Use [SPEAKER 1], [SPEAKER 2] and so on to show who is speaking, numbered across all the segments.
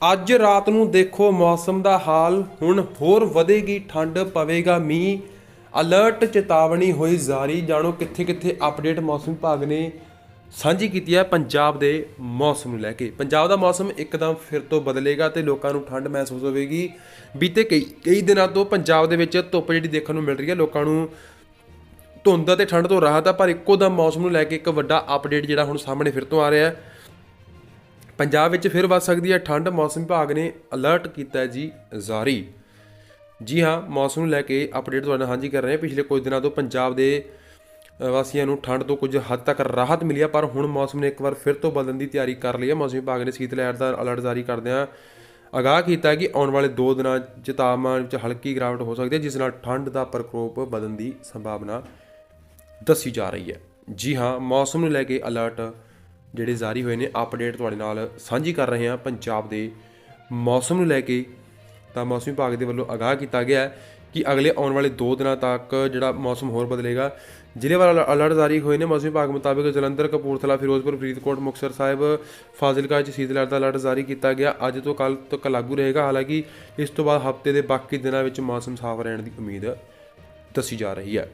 [SPEAKER 1] ਅੱਜ ਰਾਤ ਨੂੰ ਦੇਖੋ ਮੌਸਮ ਦਾ ਹਾਲ, ਹੁਣ ਹੋਰ ਵਧੇਗੀ ਠੰਡ, ਪਵੇਗਾ ਮੀਂਹ। ਅਲਰਟ ਚੇਤਾਵਨੀ ਹੋਈ ਜਾਰੀ। ਜਾਣੋ ਕਿੱਥੇ ਕਿੱਥੇ ਅਪਡੇਟ ਮੌਸਮ ਵਿਭਾਗ ਨੇ ਸਾਂਝੀ ਕੀਤੀ ਹੈ ਪੰਜਾਬ ਦੇ ਮੌਸਮ ਨੂੰ ਲੈ ਕੇ। ਪੰਜਾਬ ਦਾ ਮੌਸਮ ਇੱਕਦਮ ਫਿਰ ਤੋਂ ਬਦਲੇਗਾ ਤੇ ਲੋਕਾਂ ਨੂੰ ਠੰਡ ਮਹਿਸੂਸ ਹੋਵੇਗੀ। ਬੀਤੇ ਕਈ ਕਈ ਦਿਨਾਂ ਤੋਂ ਪੰਜਾਬ ਦੇ ਵਿੱਚ ਧੁੱਪ ਜਿਹੜੀ ਦੇਖਣ ਨੂੰ ਮਿਲ ਰਹੀ ਹੈ, ਲੋਕਾਂ ਨੂੰ ਧੁੰਦ ਅਤੇ ਠੰਡ ਤੋਂ ਰਾਹਤ ਆ, ਪਰ ਇੱਕੋ ਦਮ ਮੌਸਮ ਨੂੰ ਲੈ ਕੇ ਇੱਕ ਵੱਡਾ ਅਪਡੇਟ ਜਿਹੜਾ ਹੁਣ ਸਾਹਮਣੇ ਫਿਰ ਤੋਂ ਆ ਰਿਹਾ ਹੈ। ਪੰਜਾਬ ਵਿੱਚ ਫਿਰ ਵੱਧ ਸਕਦੀ ਹੈ ਠੰਡ। ਮੌਸਮ ਵਿਭਾਗ ਨੇ ਅਲਰਟ ਕੀਤਾ ਜੀ ਜਾਰੀ। ਜੀ ਹਾਂ, ਮੌਸਮ ਨੂੰ ਲੈ ਕੇ ਅਪਡੇਟ ਤੁਹਾਡੇ ਨਾਲ ਸਾਂਝੀ ਕਰ ਰਹੇ ਹਾਂ। ਪਿਛਲੇ ਕੁਝ ਦਿਨਾਂ ਤੋਂ ਪੰਜਾਬ ਦੇ ਵਾਸੀਆਂ ਨੂੰ ਠੰਡ ਤੋਂ ਕੁਝ ਹੱਦ ਤੱਕ ਰਾਹਤ ਮਿਲੀ ਹੈ ਪਰ ਹੁਣ ਮੌਸਮ ਨੇ ਇੱਕ ਵਾਰ ਫਿਰ ਤੋਂ ਬਦਲਣ ਦੀ ਤਿਆਰੀ ਕਰ ਲਈ ਹੈ ਮੌਸਮ ਵਿਭਾਗ ਨੇ ਸੀਤ ਲਹਿਰ ਦਾ ਅਲਰਟ ਜਾਰੀ ਕਰਦਿਆਂ ਅਗਾਹ ਕੀਤਾ ਕਿ ਆਉਣ ਵਾਲੇ 2 ਦਿਨਾਂ 'ਚ ਤਾਪਮਾਨ ਵਿੱਚ ਹਲਕੀ ਗਿਰਾਵਟ ਹੋ ਸਕਦੀ ਹੈ, ਜਿਸ ਨਾਲ ਠੰਡ ਦਾ ਪ੍ਰਕੋਪ ਵਧਣ ਦੀ ਸੰਭਾਵਨਾ ਦੱਸੀ ਜਾ ਰਹੀ ਹੈ। ਜੀ ਹਾਂ, ਮੌਸਮ ਨੂੰ ਲੈ ਕੇ ਅਲਰਟ ਜਿਹੜੇ ਜਾਰੀ ਹੋਏ ਨੇ ਅਪਡੇਟ ਤੁਹਾਡੇ ਨਾਲ ਸਾਂਝੀ ਕਰ ਰਹੇ ਹਾਂ ਪੰਜਾਬ ਦੇ ਮੌਸਮ ਨੂੰ ਲੈ ਕੇ। ਤਾਂ ਮੌਸਮ ਵਿਭਾਗ ਦੇ ਵੱਲੋਂ ਆਗਾਹ ਕੀਤਾ ਗਿਆ ਹੈ ਕਿ ਅਗਲੇ ਆਉਣ ਵਾਲੇ 2 ਦਿਨਾਂ ਤੱਕ ਜਿਹੜਾ ਮੌਸਮ ਹੋਰ ਬਦਲੇਗਾ। ਜ਼ਿਲ੍ਹੇਵਾਰ ਅਲਰਟ ਜਾਰੀ ਹੋਏ ਨੇ ਮੌਸਮ ਵਿਭਾਗ ਮੁਤਾਬਕ ਜਲੰਧਰ, ਕਪੂਰਥਲਾ, ਫਿਰੋਜ਼ਪੁਰ, ਫਰੀਦਕੋਟ, ਮੁਕਤਸਰ ਸਾਹਿਬ, ਫਾਜ਼ਿਲਕਾ ਚ ਸ਼ੀਤ ਲਹਿਰ ਦਾ ਅਲਰਟ ਜਾਰੀ ਕੀਤਾ ਗਿਆ। ਅੱਜ ਤੋਂ ਕੱਲ ਤੱਕ ਲਾਗੂ ਰਹੇਗਾ, ਹਾਲਾਂਕਿ ਇਸ ਤੋਂ ਬਾਅਦ ਹਫ਼ਤੇ ਦੇ ਬਾਕੀ ਦਿਨਾਂ ਵਿੱਚ ਮੌਸਮ ਸਾਫ਼ ਰਹਿਣ ਦੀ ਉਮੀਦ ਦੱਸੀ ਜਾ ਰਹੀ ਹੈ।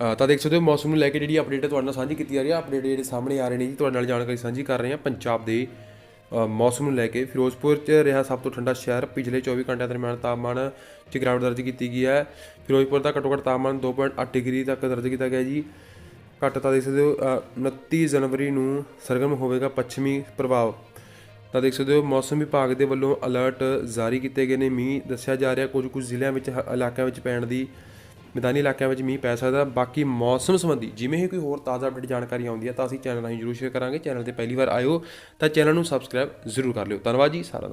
[SPEAKER 1] ਤਾਂ ਦੇਖ ਸਕਦੇ ਹੋ ਮੌਸਮ ਨੂੰ ਲੈ ਕੇ ਜਿਹੜੀ ਅਪਡੇਟ ਤੁਹਾਡੇ ਨਾਲ ਸਾਂਝੀ ਕੀਤੀ ਜਾ ਰਹੀ ਹੈ ਅਪਡੇਟ ਜਿਹੜੇ ਸਾਹਮਣੇ ਆ ਰਹੇ ਨੇ ਜੀ ਤੁਹਾਡੇ ਨਾਲ ਜਾਣਕਾਰੀ ਸਾਂਝੀ ਕਰ ਰਹੇ ਹਾਂ ਪੰਜਾਬ ਦੇ ਮੌਸਮ ਨੂੰ ਲੈ ਕੇ। ਫਿਰੋਜ਼ਪੁਰ 'ਚ ਰਿਹਾ ਸਭ ਤੋਂ ਠੰਡਾ ਸ਼ਹਿਰ ਪਿਛਲੇ 24 ਘੰਟਿਆਂ ਦਰਮਿਆਨ ਤਾਪਮਾਨ 'ਚ ਗਿਰਾਵਟ ਦਰਜ ਕੀਤੀ ਗਈ ਹੈ। ਫਿਰੋਜ਼ਪੁਰ ਦਾ ਘੱਟੋ ਘੱਟ ਤਾਪਮਾਨ 2.8 ਡਿਗਰੀ ਤੱਕ ਦਰਜ ਕੀਤਾ ਗਿਆ ਜੀ। ਘੱਟ ਤਾਂ ਦੇਖ ਸਕਦੇ ਹੋ ਅ, 29 ਜਨਵਰੀ ਨੂੰ ਸਰਗਰਮ ਹੋਵੇਗਾ ਪੱਛਮੀ ਪ੍ਰਭਾਵ। ਤਾਂ ਦੇਖ ਸਕਦੇ ਹੋ ਮੌਸਮ ਵਿਭਾਗ ਦੇ ਵੱਲੋਂ ਅਲਰਟ ਜਾਰੀ ਕੀਤੇ ਗਏ ਨੇ। ਮੀਂਹ ਦੱਸਿਆ ਜਾ ਰਿਹਾ ਕੁਝ ਕੁਝ ਜ਼ਿਲ੍ਹਿਆਂ ਵਿੱਚ ਹ- ਇਲਾਕਿਆਂ ਵਿੱਚ ਪੈਣ ਦੀ ਮੈਦਾਨੀ ਇਲਾਕਿਆਂ ਵਿੱਚ ਮੀਂਹ ਪੈ ਸਕਦਾ, ਬਾਕੀ ਮੌਸਮ ਸੰਬੰਧੀ ਜਿਵੇਂ ਹੀ ਕੋਈ ਹੋਰ ਤਾਜ਼ਾ ਅਪਡੇਟ ਜਾਣਕਾਰੀ ਆਉਂਦੀ ਹੈ ਤਾਂ ਅਸੀਂ ਚੈਨਲ ਰਾਹੀਂ ਜਰੂਰ ਸ਼ੇਅਰ ਕਰਾਂਗੇ। ਚੈਨਲ ਤੇ ਪਹਿਲੀ ਵਾਰ ਆਇਓ ਤਾਂ ਚੈਨਲ ਨੂੰ ਸਬਸਕ੍ਰਾਈਬ ਜ਼ਰੂਰ ਕਰ ਲਿਓ। ਧੰਨਵਾਦ ਜੀ ਸਾਰਾ